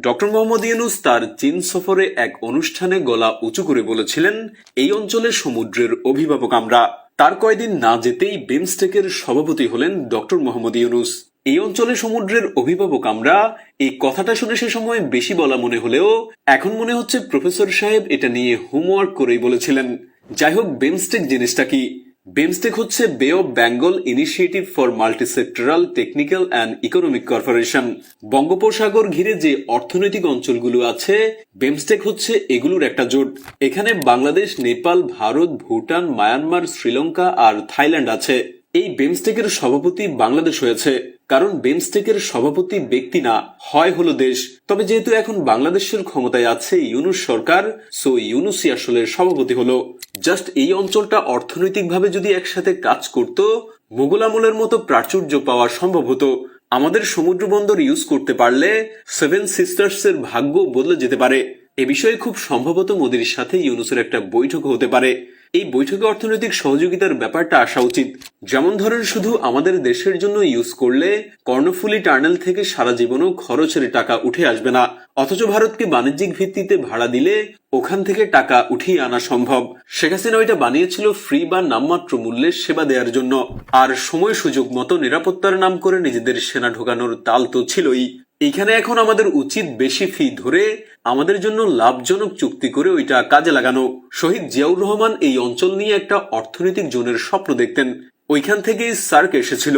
Doctor Mohammad Yunus তার চীন সফরে এক অনুষ্ঠানে গলা উঁচু করে বলেছিলেন, এই অঞ্চলের সমুদ্রের অভিভাবক আমরা। তার কয়দিন না যেতেই বিমস্টেকের সভাপতি হলেন ডক্টর মোহাম্মদ ইউনুস। এই অঞ্চলে সমুদ্রের অভিভাবক আমরা। এই কথাটা শুনে সে সময় বেশি বলা মনে হলেও এখন মনে হচ্ছে প্রফেসর সাহেব এটা নিয়ে হোমওয়ার্ক করেই বলেছিলেন। যাই হোক, বিমস্টেক জিনিসটা কি? বিমস্টেক হচ্ছে Bay of Bengal Initiative for Multisectoral Technical and Economic Corporation বঙ্গোপসাগর ঘিরে যে অর্থনৈতিক অঞ্চলগুলো আছে, বিমস্টেক হচ্ছে এগুলোর একটা জোট। এখানে বাংলাদেশ, নেপাল, ভারত, ভুটান, মায়ানমার, শ্রীলঙ্কা আর থাইল্যান্ড আছে। এই বিমস্টেকের সভাপতি বাংলাদেশ হয়েছে। কারণ বিমস্টেকের সভাপতি ব্যক্তি না, হয় হলো দেশ। তবে যেহেতু এখন বাংলাদেশের ক্ষমতায় আছে ইউনুস সরকার, সো ইউনুসই আসলে সভাপতি হলো। জাস্ট এই অঞ্চলটা অর্থনৈতিকভাবে যদি একসাথে কাজ করত মোগল আমলের মতো প্রাচুর্য পাওয়া সম্ভব হতো। আমাদের সমুদ্র বন্দর ইউজ করতে পারলে সেভেন সিস্টার্স এর ভাগ্য বদলে যেতে পারে। এ বিষয়ে খুব সম্ভবত মোদির সাথে ইউনুসের একটা বৈঠক হতে পারে। এই বৈঠকে অর্থনৈতিক সহযোগিতার ব্যাপারটা আসা উচিত। যেমন ধরেন শুধু আমাদের দেশের জন্য ইউজ করলে কর্ণফুলি টার্নেল থেকে সারা জীবনও খরচের টাকা উঠে আসবে না। অথচ ভারতকে বাণিজ্যিক ভিত্তিতে ভাড়া দিলে ওখান থেকে টাকা উঠিয়ে আনা সম্ভব। শেখ হাসিনা ওইটা বানিয়েছিল ফ্রি বা নামমাত্র মূল্যে সেবা দেওয়ার জন্য। আর সময় সুযোগ মতো নিরাপত্তার নাম করে নিজেদের সেনা ঢোকানোর তাল তো ছিলই। এইখানে এখন আমাদের উচিত বেশি ফি ধরে আমাদের জন্য লাভজনক চুক্তি করে ওইটা কাজে লাগানো। শহীদ জিয়াউর রহমান এই অঞ্চল নিয়ে একটা অর্থনৈতিক জোনের স্বপ্ন দেখতেন। ওইখান থেকেই সার্ক এসেছিল।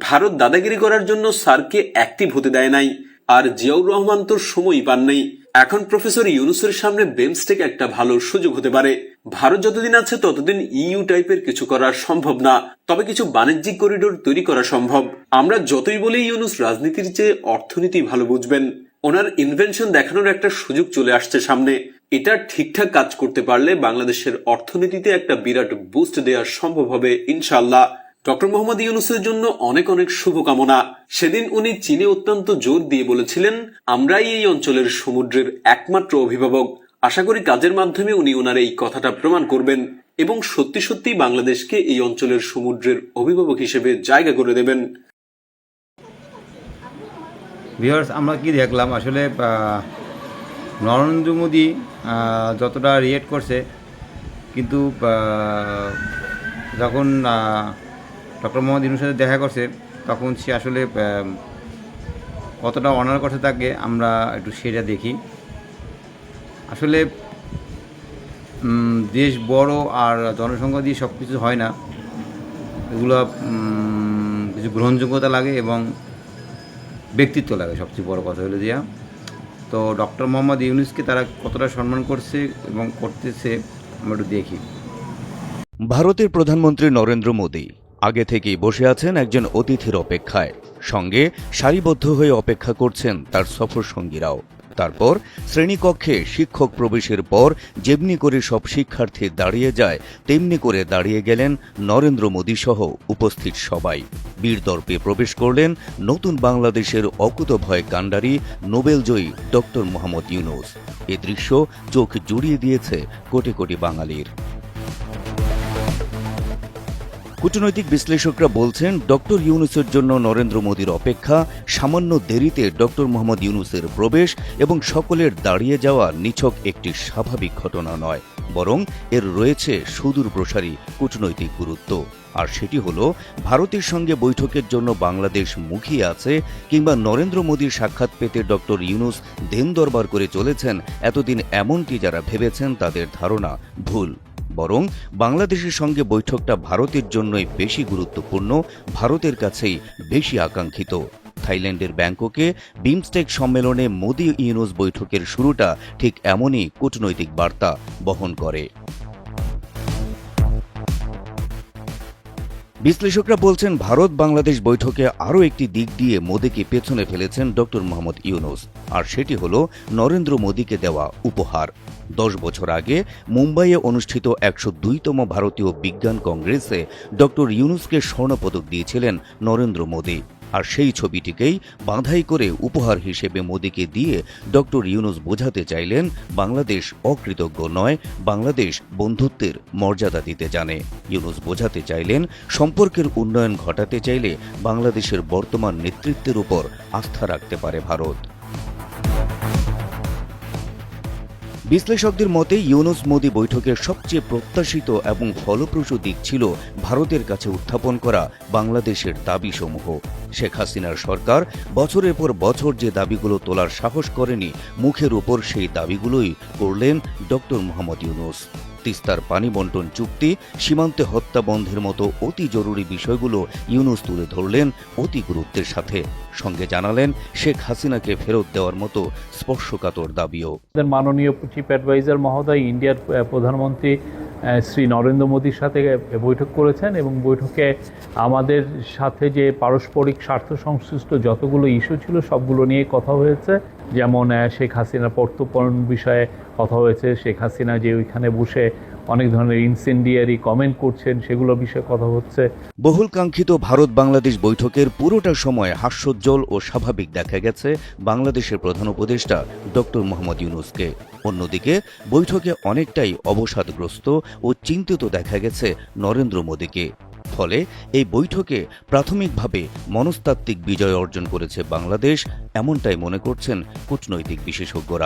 ভারত দাদাগিরি করার জন্য সার্ককে অ্যাক্টিভ হতে দেয় নাই। আর জিয়াউর রহমান তো সময়ই পান নাই। এখন প্রফেসর ইউনুসের সামনে বেমস্টেক একটা ভালো সুযোগ হতে পারে। ভারত যতদিন আছে, ততদিন ইইউ টাইপের কিছু করা সম্ভব না। তবে কিছু বাণিজ্যিক করিডোর তৈরি করা সম্ভব। আমরা যতই বলি ইউনুস, রাজনীতির চেয়ে অর্থনীতি ভালো বুঝবেন। ওনার ইনভেনশন দেখানোর একটা সুযোগ চলে আসছে সামনে। এটা ঠিকঠাক কাজ করতে পারলে বাংলাদেশের অর্থনীতিতে একটা বিরাট বুস্ট দেওয়া সম্ভব হবে ইনশাল্লাহ ডক্টর মোহাম্মদ ইউনুসের জন্য অনেক অনেক শুভকামনা। সেদিন উনি চীনে অত্যন্ত জোর দিয়ে বলেছিলেন, আমরাই এই অঞ্চলের সমুদ্রের একমাত্র অভিভাবক। আশা করি কাজের মাধ্যমে উনি ওনার এই কথাটা প্রমাণ করবেন এবং সত্যি সত্যি বাংলাদেশকে এই অঞ্চলের সমুদ্রের অভিভাবক হিসেবে জায়গা করে দেবেন। ভিউয়ার্স, আমরা কি দেখলাম? আসলে নরেন্দ্র মোদী যতটা রিয়েক্ট করছে, কিন্তু যখন ডক্টর মোহাম্মদ ইউনুসের সাথে দেখা করছে, তখন সে আসলে কতটা অনার করছে তাকে আমরা একটু সেটা দেখি। আসলে দেশ বড় আর জনসংখ্যা দিয়ে সব কিছু হয় না। এগুলো কিছু গ্রহণযোগ্যতা লাগে এবং ব্যক্তিত্ব লাগে। সবচেয়ে বড় কথা হলো দিয়া তো ডক্টর মোহাম্মদ ইউনুসকে তারা কতটা সম্মান করছে এবং করতেছে, আমরা একটু দেখি। ভারতের প্রধানমন্ত্রী নরেন্দ্র মোদী আগে থেকেই বসে আছেন একজন অতিথির অপেক্ষায়। সঙ্গে সারিবদ্ধ হয়ে অপেক্ষা করছেন তার সফর সঙ্গীরাও তারপর শ্রেণীকক্ষে শিক্ষক প্রবেশের পর যেমনি করে সব শিক্ষার্থী দাঁড়িয়ে যায়, তেমনি করে দাঁড়িয়ে গেলেন নরেন্দ্র মোদী সহ উপস্থিত সবাই। বীরদর্পে প্রবেশ করলেন নতুন বাংলাদেশের অকুতভয় কাণ্ডারি নোবেলজয়ী ডক্টর মোহাম্মদ ইউনুস। এ দৃশ্য চোখ জুড়িয়ে দিয়েছে কোটি কোটি বাঙালির। কূটনৈতিক বিশ্লেষকরা বলছেন, ডক্টর ইউনুসের জন্য নরেন্দ্র মোদীর অপেক্ষা সামান্য দেরিতে ডক্টর মোহাম্মদ ইউনুসের প্রবেশ এবং সকলের দাঁড়িয়ে যাওয়া নিছক একটি স্বাভাবিক ঘটনা নয়, বরং এর রয়েছে সুদূর প্রসারী কূটনৈতিক গুরুত্ব। আর সেটি হল, ভারতের সঙ্গে বৈঠকের জন্য বাংলাদেশ মুখিয়ে আছে কিংবা নরেন্দ্র মোদীর সাক্ষাৎ পেতে ডক্টর ইউনুস দেন দরবার করে চলেছেন, এতদিন এমনটি যারা ভেবেছেন তাদের ধারণা ভুল। বরং বাংলাদেশের সঙ্গে বৈঠকটা ভারতের জন্যই বেশি গুরুত্বপূর্ণ, ভারতের কাছেই বেশি আকাঙ্ক্ষিত। থাইল্যান্ডের ব্যাংককে বিমস্টেক সম্মেলনে মোদি ইউনুস বৈঠকের শুরুটা ঠিক এমনই কূটনৈতিক বার্তা বহন করে। বিশ্লেষকরা বলছেন, ভারত বাংলাদেশ বৈঠকে আরও একটি দিক দিয়ে মোদীকে পেছনে ফেলেছেন ডক্টর মোহাম্মদ ইউনুস। আর সেটি হল, নরেন্দ্র মোদীকে দেওয়া উপহার। দশ বছর আগে মুম্বাইয়ে অনুষ্ঠিত একশো দুইতম ভারতীয় বিজ্ঞান কংগ্রেসে ডক্টর ইউনুসকে স্বর্ণপদক দিয়েছিলেন নরেন্দ্র মোদী। আর সেই ছবিটিকেই বাঁধাই করে উপহার হিসেবে মোদীকে দিয়ে ডক্টর ইউনুস বোঝাতে চাইলেন বাংলাদেশ অকৃতজ্ঞ নয়, বাংলাদেশ বন্ধুত্বের মর্যাদা দিতে জানে। ইউনুস বোঝাতে চাইলেন সম্পর্কের উন্নয়ন ঘটাতে চাইলে বাংলাদেশের বর্তমান নেতৃত্বের উপর আস্থা রাখতে পারে ভারত। বিশ্লেষকদের মতে, ইউনুস মোদি বৈঠকের সবচেয়ে প্রত্যাশিত এবং ফলপ্রসূ দিক ছিল ভারতের কাছে উত্থাপন করা বাংলাদেশের দাবিসমূহ। শেখ হাসিনার সরকার বছরের পর বছর যে দাবিগুলো তোলার সাহস করেনি, মুখের উপর সেই দাবিগুলোই করলেন ডক্টর মোহাম্মদ ইউনুস। তিস্তার পানি বন্টন চুক্তি, সীমান্তে হত্যা বন্ধের মতো অতি জরুরি বিষয়গুলো ইউনুস তুলে ধরলেন অতি গুরুত্বের সাথে। সঙ্গে জানালেন, শেখ হাসিনাকে ফেরত দেওয়ার মতো স্পর্শকাতর দাবিও। মাননীয় চিফ অ্যাডভাইজার মহোদয়, ইন্ডিয়ার প্রধানমন্ত্রী শ্রী নরেন্দ্র মোদীর সাথে বৈঠক করেছেন এবং বৈঠকে আমাদের সাথে যে পারস্পরিক স্বার্থ সংশ্লিষ্ট যতগুলো ইস্যু ছিল, সবগুলো নিয়ে কথা হয়েছে। যেমন শেখ হাসিনা প্রত্যর্পণ বিষয়ে কথা হয়েছে। শেখ হাসিনা যে ওইখানে বসে অনেক ধরনের ইনসেন্ডিয়ারি কমেন্ট করছেন, সেগুলো বিষয়ে কথা হচ্ছে। বহুল কাঙ্ক্ষিত ভারত বাংলাদেশ বৈঠকের পুরোটা সময় হাস্যোজ্জ্বল ও স্বাভাবিক দেখা গেছে বাংলাদেশের প্রধান উপদেষ্টা ডক্টর মোহাম্মদ ইউনুসকে। অন্যদিকে, বৈঠকে অনেকটাই অবসাদগ্রস্ত ও চিন্তিত দেখা গেছে নরেন্দ্র মোদীকে। ফলে এই বৈঠকে প্রাথমিকভাবে মনস্তাত্ত্বিক বিজয় অর্জন করেছে বাংলাদেশ, এমনটাই মনে করছেন কূটনৈতিক বিশেষজ্ঞরা।